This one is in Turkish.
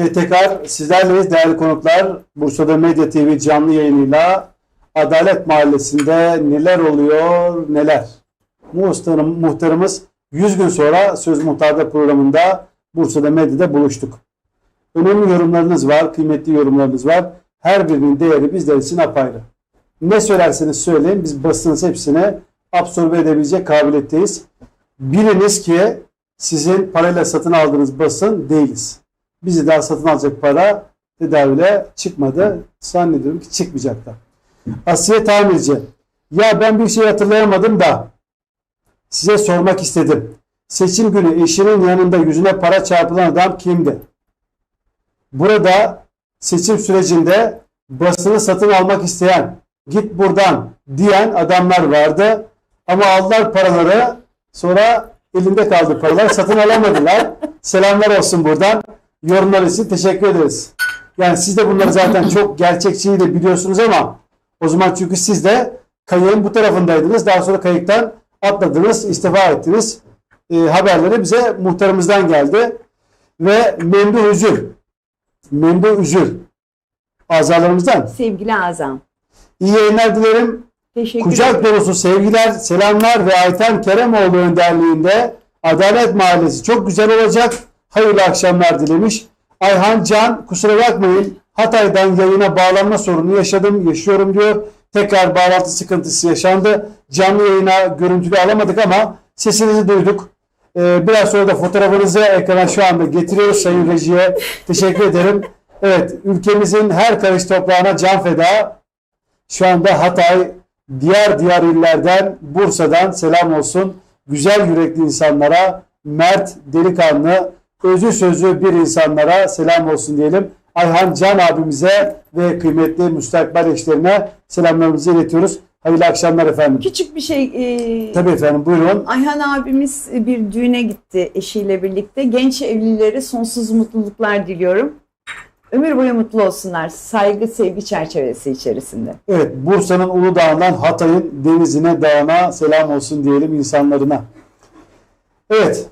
Evet, tekrar sizlerleyiz değerli konuklar. Bursa'da Medya TV canlı yayınıyla Adalet Mahallesi'nde neler oluyor neler. Muhtarım, muhtarımız 100 gün sonra Söz Muhtarda programında Bursa'da Medya'da buluştuk. Önemli yorumlarınız var, kıymetli yorumlarınız var. Her birinin değeri bizler için apayrı. Ne söylerseniz söyleyin biz basınız hepsine absorbe edebilecek kabiliyetteyiz. Biliniz ki sizin parayla satın aldığınız basın değiliz. Bizi daha satın alacak para tedavüle çıkmadı. Zannediyorum ki çıkmayacak da. Asiye Tamirci. Ya ben bir şey hatırlayamadım da size sormak istedim. Seçim günü eşinin yanında yüzüne para çarpılan adam kimdi? Burada seçim sürecinde basını satın almak isteyen git buradan diyen adamlar vardı. Ama aldılar paraları sonra elinde kaldı paralar satın alamadılar. Selamlar olsun buradan. Yorumlar için teşekkür ederiz. Yani siz de bunları zaten çok gerçekçiyi de biliyorsunuz ama o zaman çünkü siz de kayığın bu tarafındaydınız. Daha sonra kayıktan atladınız, istifa ettiniz. E, haberleri bize muhtarımızdan geldi. Ve Memduh Üzül. Memduh Üzül. Azalarımızdan. Sevgili Azam. İyi yayınlar dilerim. Teşekkür Kucak ederim. dolusu sevgiler, selamlar ve Ayten Keremoğlu önderliğinde Adalet Mahallesi çok güzel olacak. Hayırlı akşamlar dilemiş. Ayhan Can kusura bakmayın Hatay'dan yayına bağlanma sorunu yaşadım, yaşıyorum diyor. Tekrar bağlantı sıkıntısı yaşandı. Canlı yayına görüntülü alamadık ama sesinizi duyduk. Ee, biraz sonra da fotoğrafınızı ekrana şu anda getiriyoruz Sayın Reji'ye. Teşekkür ederim. Evet, ülkemizin her karış toprağına can feda. Şu anda Hatay, diğer diğer illerden, Bursa'dan selam olsun. Güzel yürekli insanlara, mert, delikanlı, özü sözü bir insanlara selam olsun diyelim. Ayhan Can abimize ve kıymetli müstakbel eşlerine selamlarımızı iletiyoruz. Hayırlı akşamlar efendim. Küçük bir şey. e, Tabii efendim buyurun. Ayhan abimiz bir düğüne gitti eşiyle birlikte. Genç evlilere sonsuz mutluluklar diliyorum. Ömür boyu mutlu olsunlar. Saygı, sevgi çerçevesi içerisinde. Evet Bursa'nın Uludağ'ından Hatay'ın denizine, dağına selam olsun diyelim insanlarına. Evet